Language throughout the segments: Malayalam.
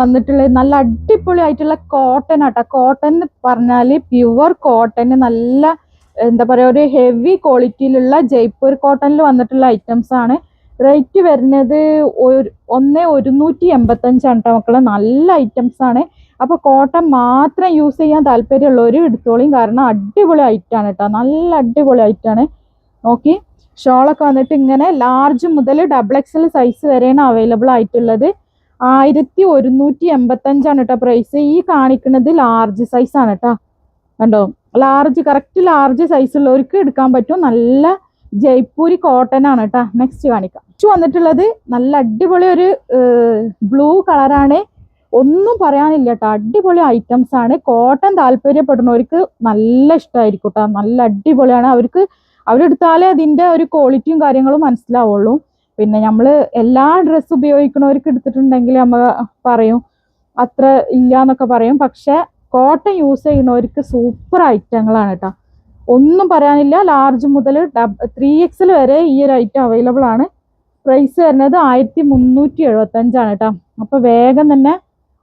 വന്നിട്ടുള്ളത് നല്ല അടിപൊളി ആയിട്ടുള്ള കോട്ടൺ ആട്ടോ. കോട്ടൺ എന്ന് പറഞ്ഞാൽ പ്യുവർ കോട്ടൺ നല്ല എന്താ പറയുക ഒരു ഹെവി ക്വാളിറ്റിയിലുള്ള ജയ്പൂർ കോട്ടണിൽ വന്നിട്ടുള്ള ഐറ്റംസ് ആണ്. റേറ്റ് വരുന്നത് ഒരു ഒന്ന് ഒരുന്നൂറ്റി എൺപത്തഞ്ചാണ് മക്കളെ. നല്ല ഐറ്റംസ് ആണ്. അപ്പൊ കോട്ടൺ മാത്രം യൂസ് ചെയ്യാൻ താല്പര്യമുള്ളവർ എടുത്തോളിയും. കാരണം അടിപൊളി ഐറ്റാണ് കേട്ടോ നല്ല അടിപൊളി ഐറ്റാണ് നോക്കി. ഷോളൊക്കെ വന്നിട്ട് ഇങ്ങനെ ലാർജ് മുതൽ ഡബിൾ എക്സൽ സൈസ് വരെയാണ് അവൈലബിൾ ആയിട്ടുള്ളത്. ആയിരത്തി ഒരുന്നൂറ്റി എൺപത്തഞ്ചാണ് കേട്ടോ പ്രൈസ് ഈ കാണിക്കുന്നത് ലാർജ് സൈസ് ആണ് കേട്ടോ കണ്ടോ? ലാർജ് കറക്റ്റ് ലാർജ് സൈസ് ഉള്ളവർക്ക് എടുക്കാൻ പറ്റും. നല്ല ജയ്പൂരി കോട്ടൺ ആണ് കേട്ടോ നെക്സ്റ്റ് കാണിക്കാം. നെക്സ്റ്റ് വന്നിട്ടുള്ളത് നല്ല അടിപൊളി ഒരു ബ്ലൂ കളറാണ് ഒന്നും പറയാനില്ല കേട്ടോ അടിപൊളി ഐറ്റംസ് ആണ്. കോട്ടൺ താല്പര്യപ്പെടുന്നവർക്ക് നല്ല ഇഷ്ടമായിരിക്കും കേട്ടോ നല്ല അടിപൊളിയാണ്. അവർക്ക് അവരെടുത്താലേ അതിന്റെ ഒരു ക്വാളിറ്റിയും കാര്യങ്ങളും മനസ്സിലാവുള്ളൂ. പിന്നെ നമ്മൾ എല്ലാ ഡ്രസ്സ് ഉപയോഗിക്കുന്നവർക്ക് എടുത്തിട്ടുണ്ടെങ്കിൽ നമ്മൾ പറയും അത്ര ഇല്ല എന്നൊക്കെ പറയും. പക്ഷെ കോട്ടൺ യൂസ് ചെയ്യുന്നവർക്ക് സൂപ്പർ ഐറ്റങ്ങളാണ് കേട്ടോ ഒന്നും പറയാനില്ല ലാർജ് മുതൽ ത്രീ എക്സൽ വരെ ഈ ഒരു ഐറ്റം അവൈലബിൾ ആണ്. പ്രൈസ് വരുന്നത് ആയിരത്തി മുന്നൂറ്റി എഴുപത്തഞ്ചാണ് കേട്ടോ അപ്പോൾ വേഗം തന്നെ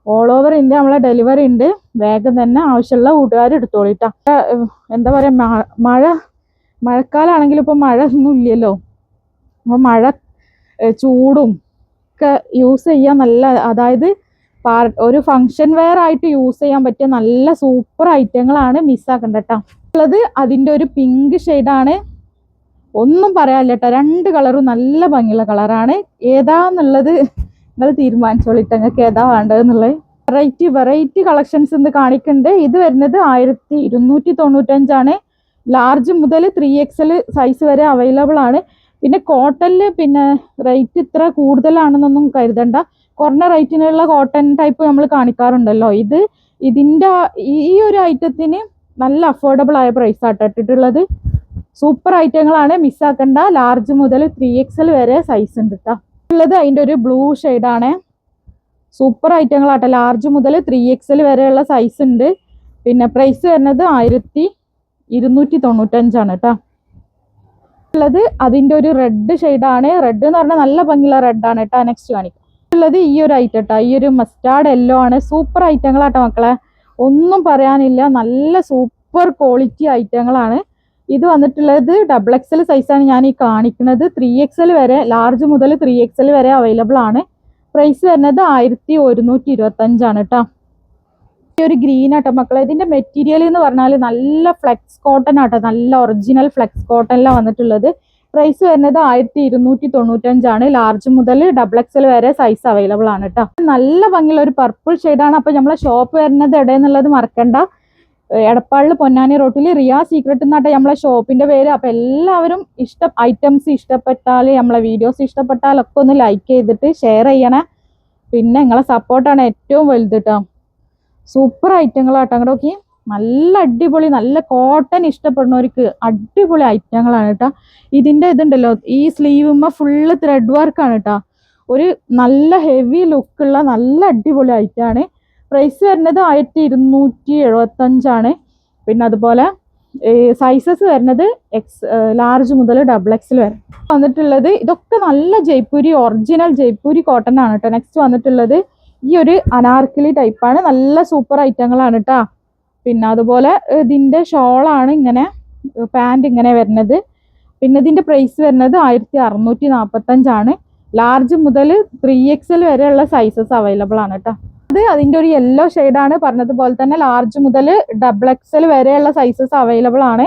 ഓൾ ഓവർ ഇന്ത്യ നമ്മളെ ഡെലിവറി ഉണ്ട്. വേഗം തന്നെ ആവശ്യമുള്ള കൂട്ടുകാർ എടുത്തോളിട്ടാ എന്താ പറയാ മഴ മഴക്കാലാണെങ്കിലും ഇപ്പൊ മഴ ഒന്നും ഇല്ലല്ലോ. അപ്പൊ മഴ ചൂടും ഒക്കെ യൂസ് ചെയ്യാൻ നല്ല അതായത് ഒരു ഫങ്ഷൻ വെയർ ആയിട്ട് യൂസ് ചെയ്യാൻ പറ്റിയ നല്ല സൂപ്പർ ഐറ്റങ്ങളാണ് മിസ്സാക്കണ്ട കേട്ടോ ഉള്ളത് അതിന്റെ ഒരു പിങ്ക് ഷെയ്ഡാണ് ഒന്നും പറയാനില്ല കേട്ടോ രണ്ട് കളറും നല്ല ഭംഗിയുള്ള കളറാണ് ഏതാന്നുള്ളത് നിങ്ങൾ തീരുമാനിച്ചോളിട്ട്. നിങ്ങൾക്ക് ഏതാ വേണ്ടതെന്നുള്ളത്. വെറൈറ്റി വെറൈറ്റി കളക്ഷൻസ് ഇന്ന് കാണിക്കുന്നുണ്ട് ഇത് വരുന്നത് ആയിരത്തി ഇരുന്നൂറ്റി തൊണ്ണൂറ്റഞ്ചാണ് ലാർജ് മുതൽ ത്രീ എക്സൽ സൈസ് വരെ അവൈലബിൾ ആണ്. പിന്നെ കോട്ടണിൽ പിന്നെ റേറ്റ് ഇത്ര കൂടുതലാണെന്നൊന്നും കരുതണ്ട. കുറഞ്ഞ റേറ്റിനുള്ള കോട്ടൺ ടൈപ്പ് നമ്മൾ കാണിക്കാറുണ്ടല്ലോ. ഇത് ഇതിന്റെ ഈ ഒരു ഐറ്റത്തിന് നല്ല അഫോർഡബിൾ ആയ പ്രൈസ് ആട്ടോ ഇട്ടിട്ടുള്ളത്. സൂപ്പർ ഐറ്റങ്ങളാണ് മിസ്സാക്കണ്ട ലാർജ് മുതൽ ത്രീ എക്സൽ വരെ സൈസ് ഉണ്ട് കേട്ടോ ഉള്ളത് അതിന്റെ ഒരു ബ്ലൂ ആണ്. സൂപ്പർ ഐറ്റങ്ങളാട്ടോ ലാർജ് മുതൽ ത്രീ എക്സൽ വരെയുള്ള സൈസ് ഉണ്ട്. പിന്നെ പ്രൈസ് വരുന്നത് ആയിരത്തി ഇരുന്നൂറ്റി തൊണ്ണൂറ്റഞ്ചാണ് കേട്ടോ ഉള്ളത് അതിന്റെ ഒരു റെഡ് ആണ്. റെഡ് എന്ന് പറഞ്ഞാൽ നല്ല ഭംഗിയുള്ള റെഡ് ആണ് കേട്ടോ നെക്സ്റ്റ് കാണിക്കാം. ഉള്ളത് ഈ ഒരു ഐറ്റം കേട്ടോ ഈ ഒരു മസ്റ്റാർഡ് എല്ലോ ആണ്. സൂപ്പർ ഐറ്റങ്ങളാട്ടോ മക്കളെ. ഒന്നും പറയാനില്ല. നല്ല സൂപ്പർ ക്വാളിറ്റി ഐറ്റങ്ങളാണ് ഇത് വന്നിട്ടുള്ളത് ഡബിൾ എക്സൽ സൈസാണ് ഞാൻ ഈ കാണിക്കുന്നത്. ത്രീ എക്സൽ വരെ ലാർജ് മുതൽ ത്രീ എക്സൽ വരെ അവൈലബിൾ ആണ്. പ്രൈസ് വരുന്നത് ആയിരത്തി ഒരുന്നൂറ്റി ഇരുപത്തഞ്ചാണ് കേട്ടോ ഒരു ഗ്രീൻ ആട്ടോ. മക്കളെ ഇതിന്റെ മെറ്റീരിയൽ എന്ന് പറഞ്ഞാൽ നല്ല ഫ്ലെക്സ് കോട്ടൺ ആട്ടോ. നല്ല ഒറിജിനൽ ഫ്ലെക്സ് കോട്ടണിലാണ് വന്നിട്ടുള്ളത്. പ്രൈസ് വരുന്നത് ആയിരത്തി ഇരുന്നൂറ്റി തൊണ്ണൂറ്റഞ്ചാണ് ലാർജ് മുതൽ ഡബിൾ എക്സൽ വരെ സൈസ് അവൈലബിൾ ആണ് കേട്ടോ നല്ല ഭംഗിയുള്ള ഒരു പർപ്പിൾ ഷെയ്ഡാണ് അപ്പൊ നമ്മളെ ഷോപ്പ് വരുന്നത് എവിടെയെന്നുള്ളത് മറക്കണ്ട. എടപ്പാളിൽ പൊന്നാനി റോട്ടിൽ റിയ സീക്രട്ട് എന്നാട്ടെ നമ്മളെ ഷോപ്പിന്റെ പേര്. അപ്പൊ എല്ലാവരും ഇഷ്ട ഐറ്റംസ് ഇഷ്ടപ്പെട്ടാൽ നമ്മളെ വീഡിയോസ് ഇഷ്ടപ്പെട്ടാലൊക്കെ ഒന്ന് ലൈക്ക് ചെയ്തിട്ട് ഷെയർ ചെയ്യണേ. പിന്നെ നിങ്ങളെ സപ്പോർട്ടാണ് ഏറ്റവും വലുത് കേട്ടോ സൂപ്പർ ഐറ്റങ്ങളാട്ടോ. അങ്ങോട്ട് നോക്കി. നല്ല അടിപൊളി നല്ല കോട്ടൺ ഇഷ്ടപ്പെടുന്നവർക്ക് അടിപൊളി ഐറ്റങ്ങളാണ് കേട്ടോ. ഇതിന്റെ ഇതുണ്ടല്ലോ ഈ സ്ലീവുമ്മ ഫുള്ള് ത്രെഡ് വർക്കാണ് കേട്ടോ. ഒരു നല്ല ഹെവി ലുക്കുള്ള നല്ല അടിപൊളി ഐറ്റാണ് പ്രൈസ് വരുന്നത് ആയിരത്തി ഇരുന്നൂറ്റി എഴുപത്തഞ്ചാണ് പിന്നെ അതുപോലെ സൈസസ് വരുന്നത് എക്സ് ലാർജ് മുതൽ ഡബിൾ എക്സിൽ വരെ. വന്നിട്ടുള്ളത് ഇതൊക്കെ നല്ല ജയ്പൂരി ഒറിജിനൽ ജയ്പൂരി കോട്ടൺ ആണ് കേട്ടോ. നെക്സ്റ്റ് വന്നിട്ടുള്ളത് ഈ ഒരു അനാർക്കലി ടൈപ്പാണ്. നല്ല സൂപ്പർ ഐറ്റങ്ങളാണ് കേട്ടോ പിന്നെ അതുപോലെ ഇതിന്റെ ഷോളാണ് ഇങ്ങനെ പാന്റ് ഇങ്ങനെ വരുന്നത്. പിന്നെ ഇതിന്റെ പ്രൈസ് വരുന്നത് ആയിരത്തി അറുന്നൂറ്റി നാൽപ്പത്തഞ്ചാണ് ലാർജ് മുതൽ ത്രീ എക്സൽ വരെയുള്ള സൈസസ് അവൈലബിൾ ആണ് കേട്ടോ അത് അതിന്റെ ഒരു യെല്ലോ ആണ് പറഞ്ഞതുപോലെ തന്നെ ലാർജ് മുതൽ ഡബിൾ എക്സൽ വരെയുള്ള സൈസസ് അവൈലബിൾ ആണ്.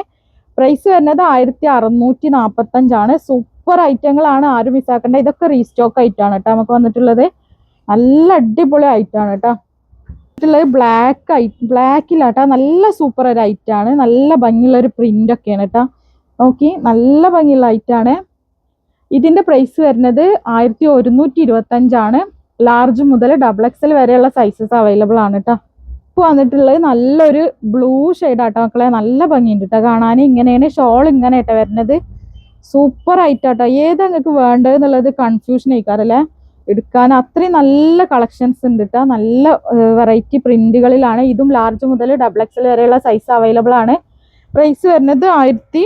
പ്രൈസ് വരുന്നത് ആയിരത്തി അറുന്നൂറ്റി നാൽപ്പത്തഞ്ചാണ് സൂപ്പർ ഐറ്റങ്ങളാണ് ആരും മിസ്സാക്കേണ്ട. ഇതൊക്കെ റീസ്റ്റോക്ക് ആയിട്ടാണ് കേട്ടോ നമുക്ക് വന്നിട്ടുള്ളത്. നല്ല അടിപൊളി ഐറ്റാണ് കേട്ടോ ുള്ളത് ബ്ലാക്ക് ഐ കേട്ടോ നല്ല സൂപ്പർ ഒരു ഐറ്റാണ് നല്ല ഭംഗിയുള്ള ഒരു പ്രിന്റ് ഒക്കെയാണ് കേട്ടോ നോക്കി നല്ല ഭംഗിയുള്ള ഐറ്റാണ് ഇതിന്റെ പ്രൈസ് വരുന്നത് ആയിരത്തി ഒരുന്നൂറ്റി ഇരുപത്തഞ്ചാണ്. ലാർജ് മുതൽ ഡബിൾ എക്സൽ വരെയുള്ള സൈസസ് അവൈലബിൾ ആണ് കേട്ടോ ഇപ്പൊ വന്നിട്ടുള്ളത് നല്ലൊരു ബ്ലൂ ആട്ടോ മക്കളെ. നല്ല ഭംഗിയുണ്ട് കേട്ടോ കാണാൻ ഇങ്ങനെയാണ്. ഷോൾ ഇങ്ങനെ കേട്ടോ വരുന്നത് സൂപ്പർ ആയിട്ടാട്ടോ ഏതാ നിങ്ങൾക്ക് വേണ്ടത് എന്നുള്ളത് കൺഫ്യൂഷൻ ആയിക്കാറല്ലേ എടുക്കാൻ അത്രയും നല്ല കളക്ഷൻസ് ഉണ്ട് കേട്ടോ നല്ല വെറൈറ്റി പ്രിന്റുകളിലാണ് ഇതും ലാർജ് മുതൽ ഡബിൾ എക്സൽ വരെയുള്ള സൈസ് അവൈലബിൾ ആണ്. പ്രൈസ് വരുന്നത് ആയിരത്തി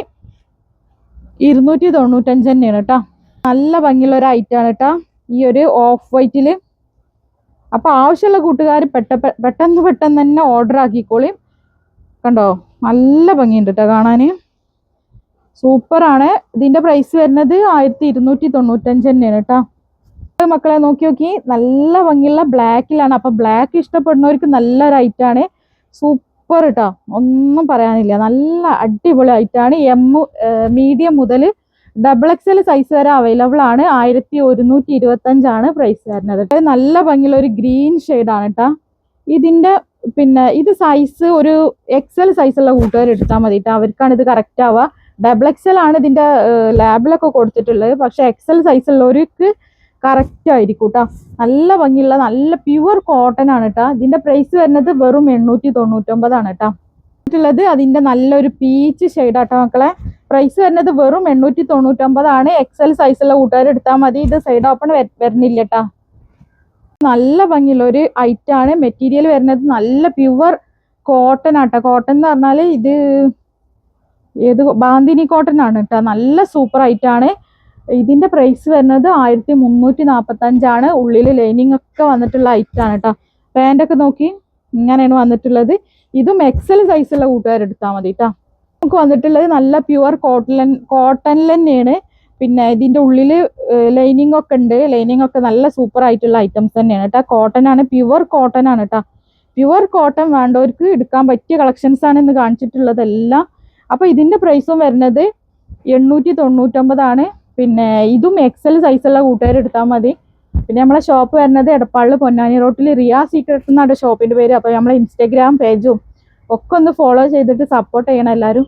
ഇരുന്നൂറ്റി തൊണ്ണൂറ്റഞ്ച് തന്നെയാണ് കേട്ടോ നല്ല ഭംഗിയുള്ള ഒരു ഐറ്റം ആണ് കേട്ടോ ഈ ഒരു ഓഫ് വൈറ്റിൽ അപ്പോൾ ആവശ്യമുള്ള കൂട്ടുകാർ പെട്ട പെട്ടെന്ന് പെട്ടെന്ന് തന്നെ ഓർഡർ ആക്കിക്കോളി. കണ്ടോ? നല്ല ഭംഗിയുണ്ട് കേട്ടോ കാണാൻ സൂപ്പറാണ് ഇതിന്റെ പ്രൈസ് വരുന്നത് ആയിരത്തി ഇരുന്നൂറ്റി തൊണ്ണൂറ്റഞ്ച് തന്നെയാണ് കേട്ടോ മക്കളെ നോക്കി നോക്കി നല്ല ഭംഗിയുള്ള ബ്ലാക്കിലാണ്. അപ്പം ബ്ലാക്ക് ഇഷ്ടപ്പെടുന്നവർക്ക് നല്ലൊരു ഐറ്റാണ് സൂപ്പർ കേട്ടോ ഒന്നും പറയാനില്ല. നല്ല അടിപൊളി ഐറ്റാണ് എം മീഡിയം മുതൽ ഡബിൾ എക്സൽ സൈസ് വരെ അവൈലബിൾ ആണ്. ആയിരത്തി ഒരുന്നൂറ്റി ഇരുപത്തഞ്ചാണ് പ്രൈസ് വരുന്നത് നല്ല ഭംഗിയുള്ള ഒരു ഗ്രീൻ ആണ് കേട്ടോ ഇതിന്റെ പിന്നെ ഇത് സൈസ് ഒരു എക്സൽ സൈസുള്ള കൂട്ടുകാർ എടുത്താൽ മതി കേട്ടോ അവർക്കാണ് ഇത് കറക്റ്റ് ആവുക. ഡബിൾ എക്സൽ ആണ് ഇതിന്റെ ലാബിലൊക്കെ കൊടുത്തിട്ടുള്ളത്. പക്ഷെ എക്സൽ സൈസ് ഉള്ളവർക്ക് കറക്റ്റ് ആയിരിക്കും കേട്ടോ നല്ല ഭംഗിയുള്ള നല്ല പ്യുവർ കോട്ടൺ ആണ് കേട്ടോ ഇതിന്റെ പ്രൈസ് വരുന്നത് വെറും എണ്ണൂറ്റി തൊണ്ണൂറ്റൊമ്പതാണ് കേട്ടോ ുള്ളത് അതിന്റെ നല്ലൊരു പീച്ച് ഷെയ്ഡാട്ടോ മക്കളെ. പ്രൈസ് വരുന്നത് വെറും എണ്ണൂറ്റി തൊണ്ണൂറ്റൊമ്പതാണ് എക്സൽ സൈസുള്ള കൂട്ടുകാർ എടുത്താൽ മതി. ഇത് സൈഡ് ഓപ്പൺ വരുന്നില്ല കേട്ടോ നല്ല ഭംഗിയുള്ള ഒരു ആണ്. മെറ്റീരിയൽ വരുന്നത് നല്ല പ്യുവർ കോട്ടൺ ആട്ടോ. കോട്ടൺ എന്ന് പറഞ്ഞാൽ ഇത് ഏത് ബാന്തിനി കോട്ടൺ ആണ് കേട്ടോ നല്ല സൂപ്പർ ആണ്. ഇതിന്റെ പ്രൈസ് വരുന്നത് ആയിരത്തി മുന്നൂറ്റി നാൽപ്പത്തി അഞ്ചാണ് ഉള്ളിൽ ലൈനിങ് ഒക്കെ വന്നിട്ടുള്ള ഐറ്റം ആണ് കേട്ടോ പാന്റൊക്കെ നോക്കി ഇങ്ങനെയാണ് വന്നിട്ടുള്ളത്. ഇതും എക്സൽ സൈസുള്ള കൂട്ടുകാർ എടുത്താൽ മതി കേട്ടോ നമുക്ക് വന്നിട്ടുള്ളത് നല്ല പ്യുവർ കോട്ടൺ കോട്ടണിൽ തന്നെയാണ് പിന്നെ ഇതിന്റെ ഉള്ളിൽ ലൈനിങ് ഒക്കെ ഉണ്ട്. ലൈനിങ് ഒക്കെ നല്ല സൂപ്പർ ആയിട്ടുള്ള ഐറ്റംസ് തന്നെയാണ് കേട്ടോ കോട്ടൺ ആണ് പ്യുവർ കോട്ടൺ ആണ് കേട്ടോ പ്യുവർ കോട്ടൺ വേണ്ടവർക്ക് എടുക്കാൻ പറ്റിയ കളക്ഷൻസ് ആണ് ഇന്ന് കാണിച്ചിട്ടുള്ളതെല്ലാം. അപ്പോൾ ഇതിന്റെ പ്രൈസും വരുന്നത് എണ്ണൂറ്റി തൊണ്ണൂറ്റൊമ്പതാണ് പിന്നെ ഇതും എക്സൽ സൈസുള്ള കൂട്ടുകാർ എടുത്താൽ മതി. പിന്നെ നമ്മളെ ഷോപ്പ് വരുന്നത് എടപ്പാളിൽ പൊന്നാനി റോട്ടിൽ റിയ സീക്രട്സ് എന്നാണ് ഷോപ്പിന്റെ പേര്. അപ്പോൾ നമ്മളെ ഇൻസ്റ്റാഗ്രാം പേജും ഒക്കെ ഒന്ന് ഫോളോ ചെയ്തിട്ട് സപ്പോർട്ട് ചെയ്യണം എല്ലാവരും